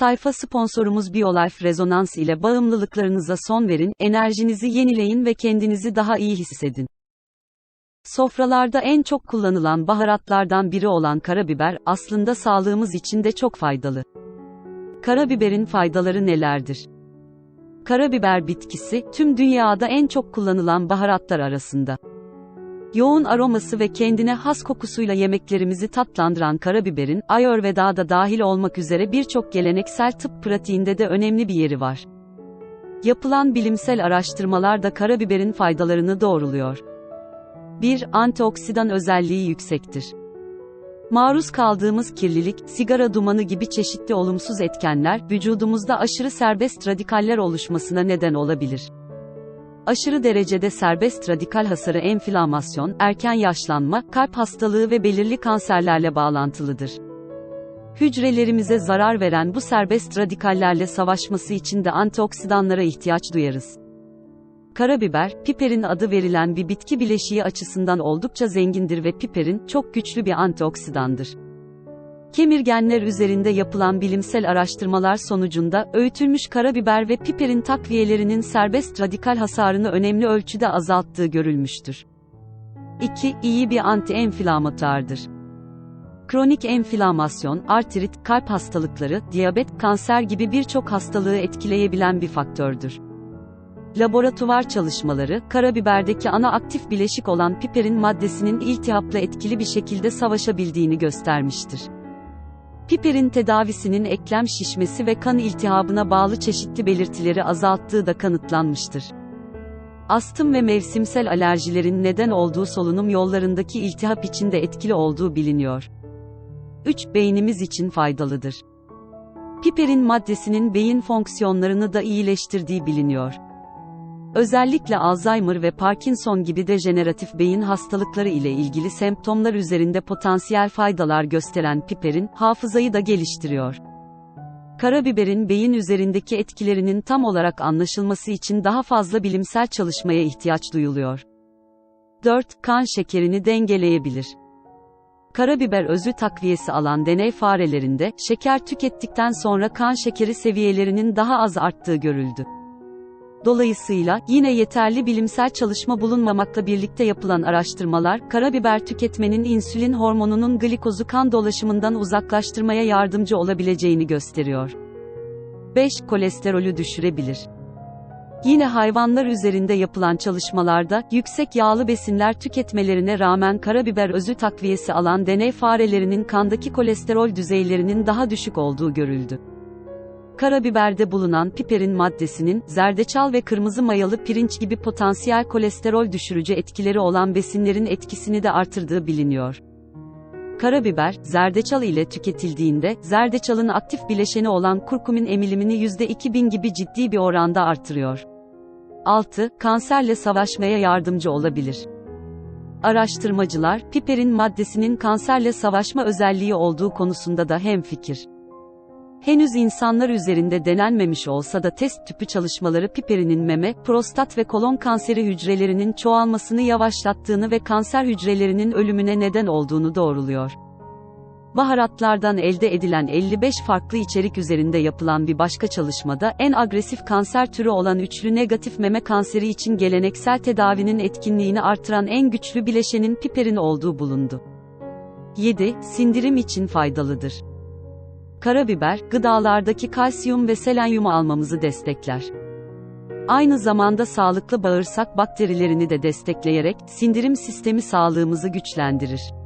Sayfa sponsorumuz BioLife Rezonans ile bağımlılıklarınıza son verin, enerjinizi yenileyin ve kendinizi daha iyi hissedin. Sofralarda en çok kullanılan baharatlardan biri olan karabiber, aslında sağlığımız için de çok faydalı. Karabiberin faydaları nelerdir? Karabiber bitkisi, tüm dünyada en çok kullanılan baharatlar arasında. Yoğun aroması ve kendine has kokusuyla yemeklerimizi tatlandıran karabiberin, Ayurveda'da dahil olmak üzere birçok geleneksel tıp pratiğinde de önemli bir yeri var. Yapılan bilimsel araştırmalar da karabiberin faydalarını doğruluyor. 1. Antioksidan özelliği yüksektir. Maruz kaldığımız kirlilik, sigara dumanı gibi çeşitli olumsuz etkenler, vücudumuzda aşırı serbest radikaller oluşmasına neden olabilir. Aşırı derecede serbest radikal hasarı enflamasyon, erken yaşlanma, kalp hastalığı ve belirli kanserlerle bağlantılıdır. Hücrelerimize zarar veren bu serbest radikallerle savaşması için de antioksidanlara ihtiyaç duyarız. Karabiber, piperin adı verilen bir bitki bileşiği açısından oldukça zengindir ve piperin, çok güçlü bir antioksidandır. Kemirgenler üzerinde yapılan bilimsel araştırmalar sonucunda, öğütülmüş karabiber ve piperin takviyelerinin serbest radikal hasarını önemli ölçüde azalttığı görülmüştür. 2. İyi bir anti-enflamatuardır. Kronik enflamasyon, artrit, kalp hastalıkları, diyabet, kanser gibi birçok hastalığı etkileyebilen bir faktördür. Laboratuvar çalışmaları, karabiberdeki ana aktif bileşik olan piperin maddesinin iltihapla etkili bir şekilde savaşabildiğini göstermiştir. Piperin tedavisinin eklem şişmesi ve kan iltihabına bağlı çeşitli belirtileri azalttığı da kanıtlanmıştır. Astım ve mevsimsel alerjilerin neden olduğu solunum yollarındaki iltihap için de etkili olduğu biliniyor. 3. Beynimiz için faydalıdır. Piperin maddesinin beyin fonksiyonlarını da iyileştirdiği biliniyor. Özellikle Alzheimer ve Parkinson gibi dejeneratif beyin hastalıkları ile ilgili semptomlar üzerinde potansiyel faydalar gösteren piperin, hafızayı da geliştiriyor. Karabiberin beyin üzerindeki etkilerinin tam olarak anlaşılması için daha fazla bilimsel çalışmaya ihtiyaç duyuluyor. 4. Kan şekerini dengeleyebilir. Karabiber özü takviyesi alan deney farelerinde, şeker tükettikten sonra kan şekeri seviyelerinin daha az arttığı görüldü. Dolayısıyla, yine yeterli bilimsel çalışma bulunmamakla birlikte yapılan araştırmalar, karabiber tüketmenin insülin hormonunun glikozu kan dolaşımından uzaklaştırmaya yardımcı olabileceğini gösteriyor. 5. Kolesterolü düşürebilir. Yine hayvanlar üzerinde yapılan çalışmalarda, yüksek yağlı besinler tüketmelerine rağmen karabiber özü takviyesi alan deney farelerinin kandaki kolesterol düzeylerinin daha düşük olduğu görüldü. Karabiberde bulunan piperin maddesinin, zerdeçal ve kırmızı mayalı pirinç gibi potansiyel kolesterol düşürücü etkileri olan besinlerin etkisini de artırdığı biliniyor. Karabiber, zerdeçal ile tüketildiğinde, zerdeçalın aktif bileşeni olan kurkumin emilimini %2000 gibi ciddi bir oranda artırıyor. 6. Kanserle savaşmaya yardımcı olabilir. Araştırmacılar, piperin maddesinin kanserle savaşma özelliği olduğu konusunda da hemfikir. Henüz insanlar üzerinde denenmemiş olsa da test tüpü çalışmaları piperinin meme, prostat ve kolon kanseri hücrelerinin çoğalmasını yavaşlattığını ve kanser hücrelerinin ölümüne neden olduğunu doğruluyor. Baharatlardan elde edilen 55 farklı içerik üzerinde yapılan bir başka çalışmada en agresif kanser türü olan üçlü negatif meme kanseri için geleneksel tedavinin etkinliğini artıran en güçlü bileşenin piperin olduğu bulundu. 7. Sindirim için faydalıdır. Karabiber, gıdalardaki kalsiyum ve selenyumu almamızı destekler. Aynı zamanda sağlıklı bağırsak bakterilerini de destekleyerek, sindirim sistemi sağlığımızı güçlendirir.